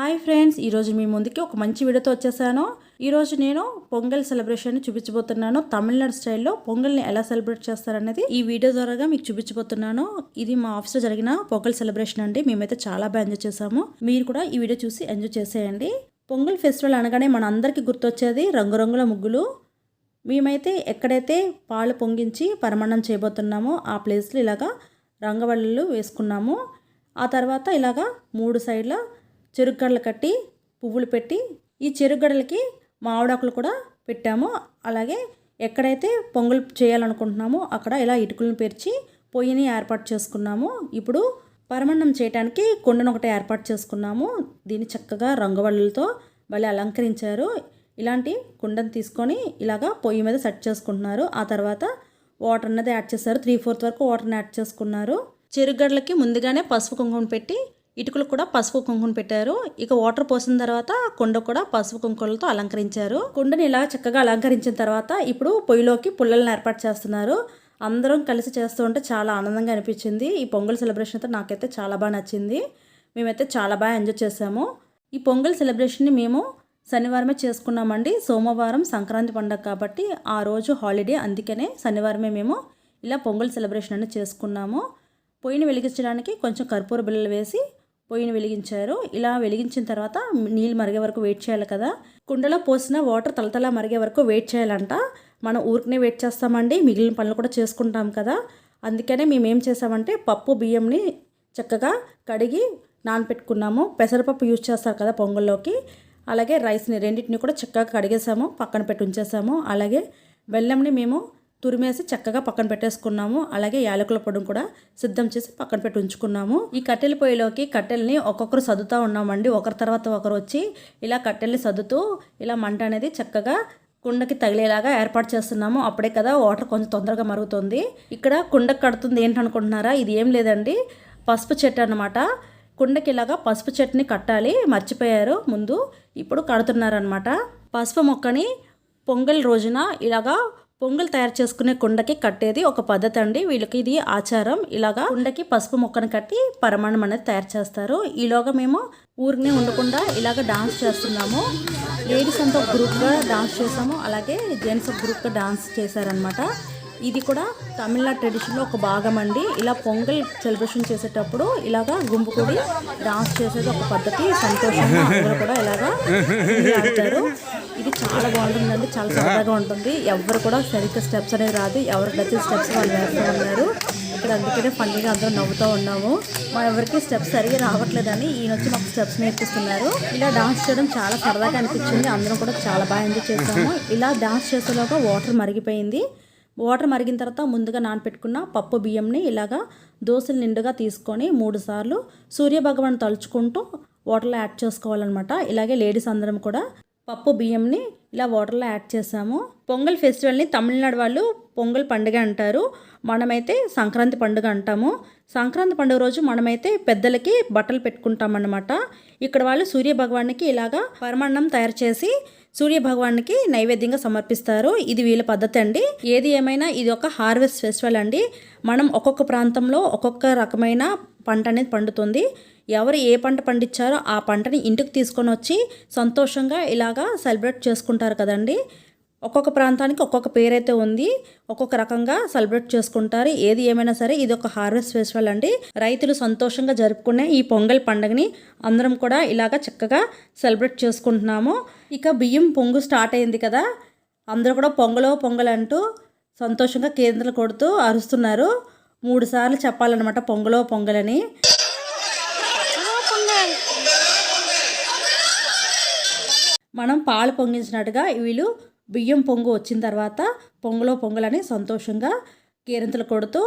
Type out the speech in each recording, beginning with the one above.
Hi friends ఈరోజు మీ ముందుకి ఒక మంచి వీడియోతో వచ్చేసాను. ఈరోజు నేను పొంగల్ సెలబ్రేషన్ చూపించబోతున్నాను. తమిళనాడు స్టైల్లో పొంగల్ని ఎలా సెలబ్రేట్ చేస్తారనేది ఈ వీడియో ద్వారా మీకు చూపించబోతున్నాను. ఇది మా ఆఫీస్లో జరిగిన పొంగల్ సెలబ్రేషన్ అండి. మేమైతే చాలా బాగా ఎంజాయ్ చేసాము మీరు కూడా ఈ వీడియో చూసి ఎంజాయ్ చేసేయండి. పొంగల్ ఫెస్టివల్ అనగానే మన అందరికీ గుర్తొచ్చేది రంగురంగుల ముగ్గులు. మేమైతే ఎక్కడైతే పాలు పొంగించి పరమాన్నం చేయబోతున్నామో ఆ ప్లేస్లో ఇలాగా రంగవల్లులు వేసుకున్నాము. ఆ తర్వాత ఇలాగా మూడు సైడ్ల చెరుగడలు కట్టి పువ్వులు పెట్టి ఈ చెరుగడలకి మామిడాకులు కూడా పెట్టాము. అలాగే ఎక్కడైతే పొంగల్ చేయాలనుకుంటున్నామో అక్కడ ఇలా ఇటుకలను పెరిచి పొయ్యిని ఏర్పాటు చేసుకున్నాము. ఇప్పుడు పరమన్నం చేయడానికి కుండను ఒకటి ఏర్పాటు చేసుకున్నాము. దీన్ని చక్కగా రంగవల్లులతో భలే అలంకరించారు. ఇలాంటి కుండను తీసుకొని ఇలాగా పొయ్యి మీద సెట్ చేసుకుంటున్నారు. ఆ తర్వాత వాటర్ అన్నది యాడ్ చేశారు. త్రీ ఫోర్త్ వరకు వాటర్ని యాడ్ చేసుకున్నారు. చెరుగడ్లకి ముందుగానే పసుపు కుంకుమ పెట్టి ఇటుకలు కూడా పసుపు కుంకుమ పెట్టారు. ఇక వాటర్ పోసిన తర్వాత కుండ కూడా పసుపు కుంకుమలతో అలంకరించారు. కుండని ఇలా చక్కగా అలంకరించిన తర్వాత ఇప్పుడు పొయ్యిలోకి పుల్లలను ఏర్పాటు చేస్తున్నారు. అందరం కలిసి చేస్తూ ఉంటే చాలా ఆనందంగా అనిపించింది. ఈ పొంగల్ సెలబ్రేషన్ అయితే నాకైతే చాలా బాగా నచ్చింది. మేమైతే చాలా బాగా ఎంజాయ్ చేసాము ఈ పొంగల్ సెలబ్రేషన్ని మేము శనివారమే చేసుకున్నామండి. సోమవారం సంక్రాంతి పండుగ కాబట్టి ఆ రోజు హాలిడే. అందుకనే శనివారమే మేము ఇలా పొంగల్ సెలబ్రేషన్ అనేది చేసుకున్నాము. పొయ్యిని వెలిగించడానికి కొంచెం కర్పూర బిళ్ళలు వేసి పొయ్యిని వెలిగించారు. ఇలా వెలిగించిన తర్వాత నీళ్ళు మరిగే వరకు వెయిట్ చేయాలి కదా. కుండలో పోసిన వాటర్ తలతల మరిగే వరకు వెయిట్ చేయాలంట. మనం ఊరికనే వెయిట్ చేస్తామండి. మిగిలిన పనులు కూడా చేసుకుంటాం కదా. అందుకనే మేము ఏం చేసామంటే పప్పు బియ్యంని చక్కగా కడిగి నానపెట్టుకున్నాము. పెసరపప్పు యూజ్ చేస్తారు కదా పొంగల్లోకి. అలాగే రైస్ని రెండింటిని కూడా చక్కగా కడిగేసాము. పక్కన పెట్టి ఉంచేసాము. అలాగే బెల్లంని మేము తురిమేసి చక్కగా పక్కన పెట్టేసుకున్నాము. అలాగే యాలకుల పొడిని కూడా సిద్ధం చేసి పక్కన పెట్టి ఉంచుకున్నాము. ఈ కట్టెల పొయ్యిలోకి కట్టెల్ని ఒక్కొక్కరు సర్దుతూ ఉన్నామండి. ఒకరి తర్వాత ఒకరు వచ్చి ఇలా కట్టెల్ని సర్దుతూ ఇలా మంట అనేది చక్కగా కుండకి తగిలేలాగా ఏర్పాటు చేస్తున్నాము. అప్పుడే కదా వాటర్ కొంచెం తొందరగా మరుగుతుంది. ఇక్కడ కుండకు కడుతుంది ఏంటనుకుంటున్నారా? ఇది ఏం లేదండి. పసుపు చెట్టు అనమాట కుండకి ఇలాగా పసుపు చెట్టుని కట్టాలి. మర్చిపోయారు. ముందు ఇప్పుడు కడుతున్నారనమాట పసుపు మొక్కని పొంగల్ రోజున ఇలాగా పొంగల్ తయారు చేసుకునే కుండకి కట్టేది ఒక పద్ధతి అండి. వీళ్ళకి ఇది ఆచారం. ఇలాగా కుండకి పసుపు మొక్కను కట్టి పరమాణం అనేది తయారు చేస్తారు. ఈలోగా మేము ఊరినే ఉండకుండా ఇలాగ డాన్స్ చేస్తున్నాము. లేడీస్ అంతా గ్రూప్గా డాన్స్ చేసాము. అలాగే జెంట్స్ గ్రూప్గా డాన్స్ చేశారనమాట ఇది కూడా తమిళనాడు ట్రెడిషన్లో ఒక భాగం అండి. ఇలా పొంగల్ సెలబ్రేషన్ చేసేటప్పుడు ఇలాగా గుంపు కూడి డాన్స్ చేసేది ఒక పద్ధతి. సంతోషంగా అందరూ కూడా ఇలాగా ఆడతారు. ఇది చాలా బాగుంటుందండి. చాలా సరదాగా ఉంటుంది. ఎవరు కూడా సరిగ్గా స్టెప్స్ అనేది రాదు. ఎవరు నచ్చిన స్టెప్స్ వాళ్ళు వేస్తూ ఉన్నారు. ఇక్కడ అందుకనే ఫన్నీగా అందరూ నవ్వుతూ ఉన్నాము. మా ఎవరికి స్టెప్స్ సరిగా రావట్లేదని ఈయన వచ్చి మాకు స్టెప్స్ నేర్పిస్తున్నారు. ఇలా డాన్స్ చేయడం చాలా సరదాగా అనిపించింది. అందరం కూడా చాలా బాగా ఎంజాయ్ చేసాము ఇలా డాన్స్ చేసేలోగా వాటర్ మరిగిపోయింది. వాటర్ మరిగిన తర్వాత ముందుగా నానపెట్టుకున్న పప్పు బియ్యంని ఇలాగా దోశలు నిండుగా తీసుకొని మూడు సార్లు సూర్యభగవాన్ తలుచుకుంటూ వాటర్లో యాడ్ చేసుకోవాలన్నమాట. ఇలాగే లేడీస్ అందరం కూడా పప్పు బియ్యంని ఇలా వాటర్లో యాడ్ చేసాము. పొంగల్ ఫెస్టివల్ని తమిళనాడు వాళ్ళు పొంగల్ పండుగ అంటారు. మనమైతే సంక్రాంతి పండుగ అంటాము. సంక్రాంతి పండుగ రోజు మనమైతే పెద్దలకి బట్టలు పెట్టుకుంటామన్నమాట. ఇక్కడ వాళ్ళు సూర్య భగవానికి ఇలాగా పరమాన్నం తయారు చేసి సూర్య భగవానికి నైవేద్యంగా సమర్పిస్తారు. ఇది వీళ్ళ పద్ధతి అండి. ఏది ఏమైనా ఇది ఒక హార్వెస్ట్ ఫెస్టివల్ అండి. మనం ఒక్కొక్క ప్రాంతంలో ఒక్కొక్క రకమైన పంట అనేది పండుతుంది. ఎవరు ఏ పంట పండించారో ఆ పంటని ఇంటికి తీసుకొని వచ్చి సంతోషంగా ఇలాగా సెలబ్రేట్ చేసుకుంటారు కదండి. ఒక్కొక్క ప్రాంతానికి ఒక్కొక్క పేరైతే ఉంది. ఒక్కొక్క రకంగా సెలబ్రేట్ చేసుకుంటారు. ఏది ఏమైనా సరే ఇది ఒక హార్వెస్ట్ ఫెస్టివల్ అండి. రైతులు సంతోషంగా జరుపుకునే ఈ పొంగల్ పండుగని అందరం కూడా ఇలాగ చక్కగా సెలబ్రేట్ చేసుకుంటున్నాము. ఇక బియ్యం పొంగు స్టార్ట్ అయింది కదా. అందరూ కూడా పొంగలో పొంగల్ అంటూ సంతోషంగా కేంద్రాలు కొడుతూ అరుస్తున్నారు. మూడు సార్లు చెప్పాలన్నమాట పొంగలో పొంగలని మనం పాలు పొంగించినట్టుగా వీళ్ళు బియ్యం పొంగు వచ్చిన తర్వాత పొంగలో పొంగలని సంతోషంగా కేరింతలు కొడుతూ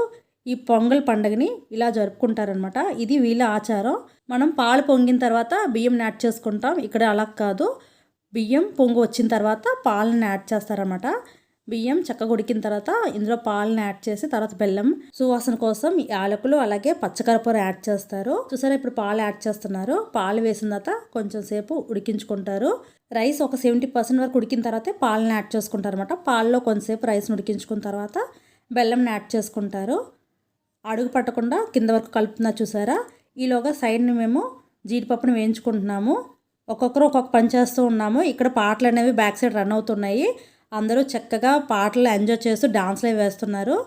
ఈ పొంగల్ పండుగని ఇలా జరుపుకుంటారనమాట ఇది వీళ్ళ ఆచారం. మనం పాలు పొంగిన తర్వాత బియ్యం యాడ్ చేసుకుంటాం. ఇక్కడ అలా కాదు. బియ్యం పొంగు వచ్చిన తర్వాత పాలను యాడ్ చేస్తారనమాట బియ్యం చక్కగా ఉడికిన తర్వాత ఇందులో పాలను యాడ్ చేసి తర్వాత బెల్లం సువాసన కోసం యాలకులు అలాగే పచ్చకరపూర యాడ్ చేస్తారు. చూసారా ఇప్పుడు పాలు యాడ్ చేస్తున్నారు. పాలు వేసిన తర్వాత కొంచెం సేపు ఉడికించుకుంటారు. రైస్ ఒక సెవెంటీ పర్సెంట్ వరకు ఉడికిన తర్వాత పాలను యాడ్ చేసుకుంటారు అనమాట పాలలో కొంతసేపు రైస్ని ఉడికించుకున్న తర్వాత బెల్లంని యాడ్ చేసుకుంటారు. అడుగు పట్టకుండా కింద వరకు కలుపుతున్నా చూసారా? ఈలోగా సైడ్ని మేము జీడిపప్పును వేయించుకుంటున్నాము. ఒక్కొక్కరు ఒక్కొక్క పని చేస్తూ ఉన్నాము. ఇక్కడ పాటలు అనేవి బ్యాక్ సైడ్ రన్ అవుతున్నాయి. అందరూ చక్కగా పాటలు ఎంజాయ్ చేస్తూ డాన్స్లు వేస్తున్నారు.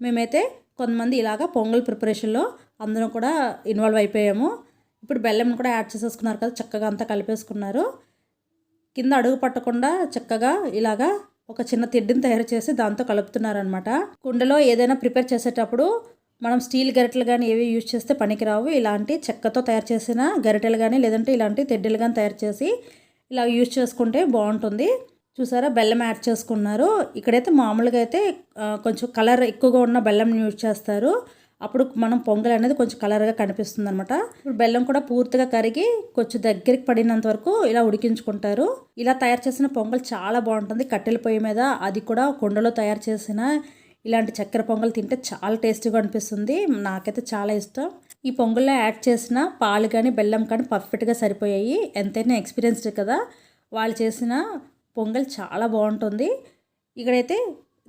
మేమైతే కొంతమంది ఇలాగా పొంగల్ ప్రిపరేషన్లో అందరం కూడా ఇన్వాల్వ్ అయిపోయాము. ఇప్పుడు బెల్లం కూడా యాడ్ చేసేసుకున్నారు కదా చక్కగా అంతా కలిపేసుకున్నారు. కింద అడుగు పట్టకుండా చక్కగా ఇలాగా ఒక చిన్న తిడ్డిని తయారు చేసి దాంతో కలుపుతున్నారనమాట కుండలో ఏదైనా ప్రిపేర్ చేసేటప్పుడు మనం స్టీల్ గరిటెలు కానీ ఏవి యూజ్ చేస్తే పనికిరావు. ఇలాంటి చెక్కతో తయారు చేసిన గరిటెలు కానీ లేదంటే ఇలాంటి తెడ్డెలు కానీ తయారు చేసి ఇలా యూజ్ చేసుకుంటే బాగుంటుంది. చూసారా? బెల్లం యాడ్ చేసుకున్నారు. ఇక్కడైతే మామూలుగా అయితే కొంచెం కలర్ ఎక్కువగా ఉన్న బెల్లం యూజ్ చేస్తారు. అప్పుడు మనం పొంగల్ అనేది కొంచెం కలర్గా కనిపిస్తుంది అనమాట ఇప్పుడు బెల్లం కూడా పూర్తిగా కరిగి కొంచెం దగ్గరికి పడినంత వరకు ఇలా ఉడికించుకుంటారు. ఇలా తయారు చేసిన పొంగల్ చాలా బాగుంటుంది. కట్టెల పొయ్యి మీద అది కూడా కుండలో తయారు చేసిన ఇలాంటి చక్కెర పొంగల్ తింటే చాలా టేస్టీగా అనిపిస్తుంది. నాకైతే చాలా ఇష్టం. ఈ పొంగల్లో యాడ్ చేసిన పాలు కానీ బెల్లం కానీ పర్ఫెక్ట్గా సరిపోయాయి. ఎంతైనా ఎక్స్పీరియన్స్డ్ కదా. వాళ్ళు చేసిన పొంగల్ చాలా బాగుంటుంది. ఇక్కడైతే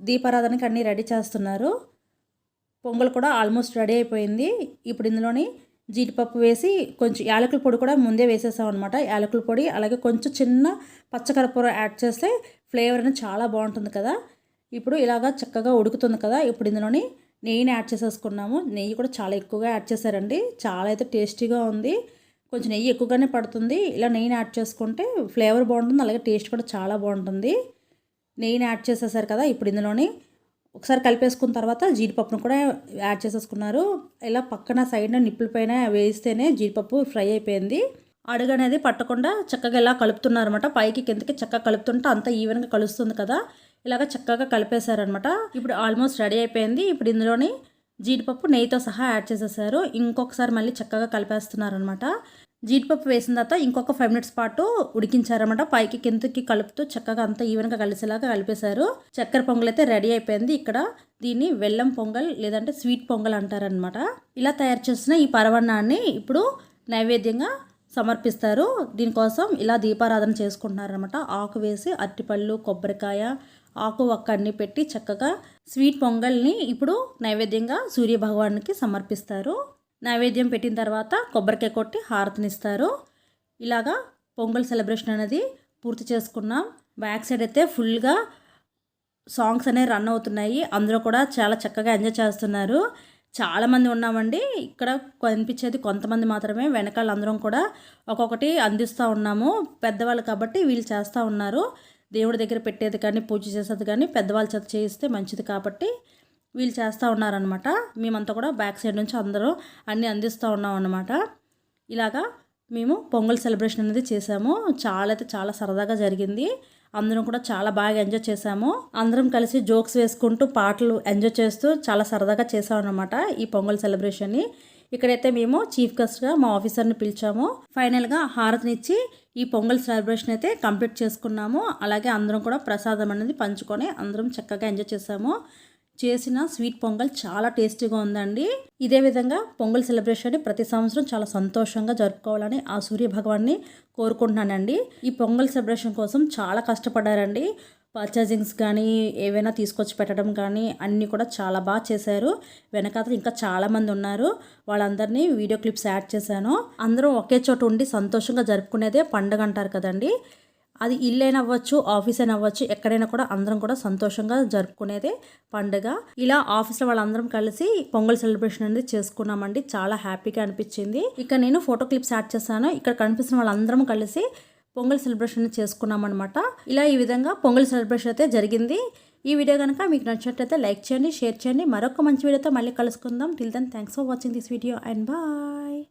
దీపారాధనకి అన్నీ రెడీ చేస్తున్నారు. పొంగల్ కూడా ఆల్మోస్ట్ రెడీ అయిపోయింది. ఇప్పుడు ఇందులోని జీడిపప్పు వేసి కొంచెం యాలకుల పొడి కూడా ముందే వేసేసాం అనమాట యాలకుల పొడి అలాగే కొంచెం చిన్న పచ్చకరపూర యాడ్ చేస్తే ఫ్లేవర్ అనేది చాలా బాగుంటుంది కదా. ఇప్పుడు ఇలాగా చక్కగా ఉడుకుతుంది కదా. ఇప్పుడు ఇందులోని నెయ్యిని యాడ్ చేసేసుకున్నాము. నెయ్యి కూడా చాలా ఎక్కువగా యాడ్ చేశారండి. చాలా అయితే టేస్టీగా ఉంది. కొంచెం నెయ్యి ఎక్కువగానే పడుతుంది. ఇలా నెయ్యిని యాడ్ చేసుకుంటే ఫ్లేవర్ బాగుంటుంది. అలాగే టేస్ట్ కూడా చాలా బాగుంటుంది. నెయ్యిని యాడ్ చేసేసారు కదా. ఇప్పుడు ఇందులోని ఒకసారి కలిపేసుకున్న తర్వాత జీడిపప్పును కూడా యాడ్ చేసేసుకున్నారు. ఇలా పక్కన సైడ్న నిప్పుల పైన వేస్తేనే జీడిపప్పు ఫ్రై అయిపోయింది. అడుగు అనేది పట్టకుండా చక్కగా ఇలా కలుపుతున్నారు అనమాట పైకి కిందకి చక్కగా కలుపుతుంటే అంత ఈవెన్గా కలుస్తుంది కదా. ఇలాగ చక్కగా కలిపేశారనమాట ఇప్పుడు ఆల్మోస్ట్ రెడీ అయిపోయింది. ఇప్పుడు ఇందులోని జీడిపప్పు నెయ్యితో సహా యాడ్ చేసేసారు. ఇంకొకసారి మళ్ళీ చక్కగా కలిపేస్తున్నారనమాట జీడిపప్పు వేసిన తర్వాత ఇంకొక ఫైవ్ మినిట్స్ పాటు ఉడికించారనమాట పైకి కిందకి కలుపుతూ చక్కగా అంతా ఈవెన్గా కలిసేలాగా కలిపేశారు. చక్కెర పొంగల్ అయితే రెడీ అయిపోయింది. ఇక్కడ దీన్ని వెల్లం పొంగల్ లేదంటే స్వీట్ పొంగల్ అంటారనమాట ఇలా తయారు చేసిన ఈ పరవన్నాన్ని ఇప్పుడు నైవేద్యంగా సమర్పిస్తారు. దీనికోసం ఇలా దీపారాధన చేసుకుంటున్నారనమాట ఆకు వేసి అరటిపళ్ళు కొబ్బరికాయ ఆకు ఒక్క అన్ని పెట్టి చక్కగా స్వీట్ పొంగల్ని ఇప్పుడు నైవేద్యంగా సూర్య భగవానికి సమర్పిస్తారు. నైవేద్యం పెట్టిన తర్వాత కొబ్బరికాయ కొట్టి హారతినిస్తారు. ఇలాగా పొంగల్ సెలబ్రేషన్ అనేది పూర్తి చేసుకున్నాం. బ్యాక్ సైడ్ అయితే ఫుల్గా సాంగ్స్ అనేవి రన్ అవుతున్నాయి. అందరూ కూడా చాలా చక్కగా ఎంజాయ్ చేస్తున్నారు. చాలామంది ఉన్నామండి. ఇక్కడ కనిపించేది కొంతమంది మాత్రమే. వెనకాల అందరం కూడా ఒక్కొక్కటి అందిస్తూ ఉన్నాము. పెద్దవాళ్ళు కాబట్టి వీళ్ళు చేస్తూ ఉన్నారు. దేవుడి దగ్గర పెట్టేది కానీ పూజ చేసేది కానీ పెద్దవాళ్ళ చేత చేయిస్తే మంచిది కాబట్టి వీళ్ళు చేస్తూ ఉన్నారనమాట మేమంతా కూడా బ్యాక్ సైడ్ నుంచి అందరూ అన్నీ అందిస్తూ ఉన్నాం అనమాట ఇలాగా మేము పొంగల్ సెలబ్రేషన్ అనేది చేసాము. చాలా అయితే చాలా సరదాగా జరిగింది. అందరం కూడా చాలా బాగా ఎంజాయ్ చేసాము. అందరం కలిసి జోక్స్ వేసుకుంటూ పాటలు ఎంజాయ్ చేస్తూ చాలా సరదాగా చేసాం అనమాట ఈ పొంగల్ సెలబ్రేషన్ని ఇక్కడైతే మేము చీఫ్ గెస్ట్గా మా ఆఫీసర్ని పిలిచాము. ఫైనల్గా హారతినిచ్చి ఈ పొంగల్ సెలబ్రేషన్ అయితే కంప్లీట్ చేసుకున్నాము. అలాగే అందరం కూడా ప్రసాదం అనేది పంచుకొని అందరం చక్కగా ఎంజాయ్ చేసాము. చేసిన స్వీట్ పొంగల్ చాలా టేస్టీగా ఉందండి. ఇదే విధంగా పొంగల్ సెలబ్రేషన్ ప్రతి సంవత్సరం చాలా సంతోషంగా జరుపుకోవాలని ఆ సూర్య భగవాన్ని కోరుకుంటున్నానండి. ఈ పొంగల్ సెలబ్రేషన్ కోసం చాలా కష్టపడ్డారండి. పర్చేజింగ్స్ కానీ ఏవైనా తీసుకొచ్చి పెట్టడం కానీ అన్నీ కూడా చాలా బాగా చేశారు. వెనకాతలు ఇంకా చాలామంది ఉన్నారు. వాళ్ళందరినీ వీడియో క్లిప్స్ యాడ్ చేశాను. అందరూ ఒకే చోట ఉండి సంతోషంగా జరుపుకునేదే పండుగ అంటారు కదండి. అది ఇల్లు అవ్వచ్చు ఆఫీస్ అయినా అవ్వచ్చు ఎక్కడైనా కూడా అందరం కూడా సంతోషంగా జరుపుకునేదే పండుగ. ఇలా ఆఫీస్లో వాళ్ళందరం కలిసి పొంగల్ సెలబ్రేషన్ అనేది చేసుకున్నామండి. చాలా హ్యాపీగా అనిపించింది. ఇక్కడ నేను ఫోటో క్లిప్స్ యాడ్ చేశాను. ఇక్కడ కనిపిస్తున్న వాళ్ళందరం కలిసి పొంగల్ సెలబ్రేషన్ చేసుకున్నామన్నమాట. ఇలా ఈ విధంగా పొంగల్ సెలబ్రేషన్ అయితే జరిగింది. ఈ వీడియో కనుక మీకు నచ్చినట్లయితే లైక్ చేయండి షేర్ చేయండి. మరొక మంచి వీడియోతో మళ్ళీ కలుసుకుందాం. Till then thanks for watching this video and bye